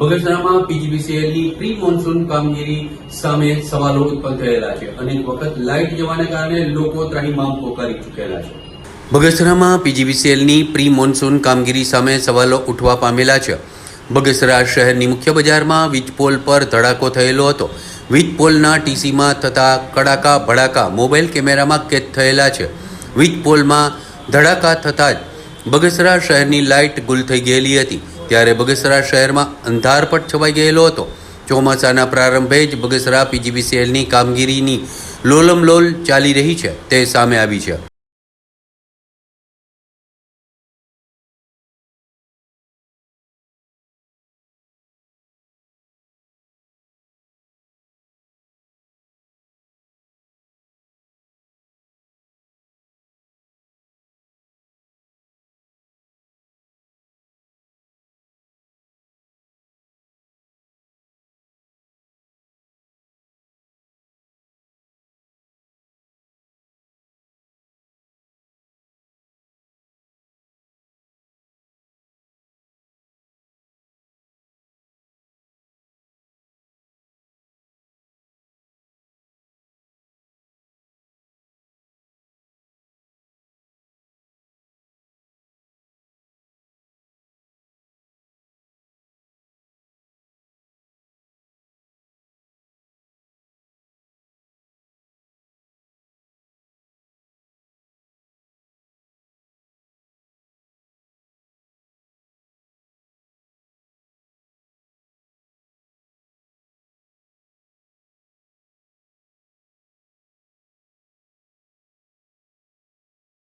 બગસરામાં પીજીવીસીએલની pre monsoon કામગીરી સામે સવાલો ઉત્પન્ન થયેલા છે. અનેક વખત લાઇટ જવાને કારણે લોકો ત્રાહીમામ પોકારી ચૂકેલા છે. બગસરામાં પીજીવીસીએલની પ્રી મોન્સૂન કામગીરી સામે સવાલો ઉઠવા પામેલા છે. બગસરા શહેરની મુખ્ય બજારમાં વીજપોલ પર ધડાકો થયેલો હતો. વીજપોલના ટીસીમાં થતા કડાકા ભડાકા મોબાઈલ કેમેરામાં કેદ થયેલા છે. વીજપોલમાં ધડાકા થતાં જ બગસરા શહેરની લાઇટ ગુલ થઈ ગયેલી હતી. ત્યારે બગસરા શહેરમાં અંધારપટ છવાઈ ગયેલો હતો. ચોમાસાના પ્રારંભે જ બગસરા પીજીવીસીએલની કામગીરીની લોલમલોલ ચાલી રહી છે. તે સામે આવી છે.